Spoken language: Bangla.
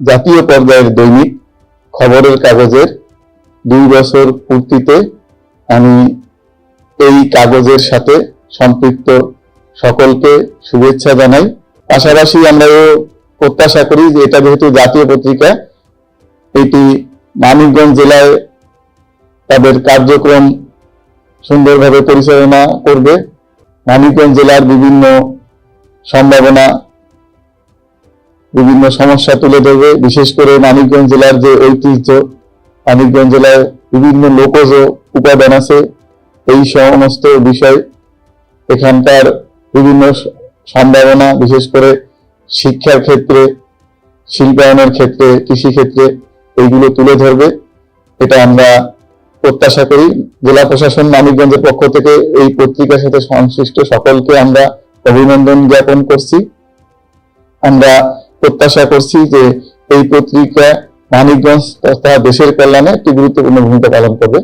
জাতীয় পর্যায়ের দৈনিক খবরের কাগজের দুই বছর পূর্তিতে আমি এই কাগজের সাথে সম্পৃক্ত সকলকে শুভেচ্ছা জানাই। পাশাপাশি আমরাও প্রত্যাশা করি যে এটা যেহেতু জাতীয় পত্রিকা, এটি মানিকগঞ্জ জেলায় তাদের কার্যক্রম সুন্দরভাবে পরিচালনা করবে। মানিকগঞ্জ জেলার বিভিন্ন সম্ভাবনা বিভিন্ন সমস্যা তুলে ধরবে। বিশেষ করে মানিকগঞ্জ জেলার যে ঐতিহ্য, মানিকগঞ্জ জেলায় বিভিন্ন লোকজ উপাদান আছে। এই সমস্ত বিষয় এখানকার বিভিন্ন সম্ভাবনা, বিশেষ করে শিক্ষার ক্ষেত্রে, শিল্পায়নের ক্ষেত্রে কৃষি ক্ষেত্রে এইগুলো তুলে ধরবে। এটা আমরা প্রত্যাশা করি। জেলা প্রশাসন মানিকগঞ্জের পক্ষ থেকে এই পত্রিকার সাথে সংশ্লিষ্ট সকলকে আমরা অভিনন্দন জ্ঞাপন করছি। আমরা প্রত্যাশা করছি যে এই পত্রিকা মানিকগঞ্জ তথা দেশের কল্যাণে একটি গুরুত্বপূর্ণ ভূমিকা পালন করবে।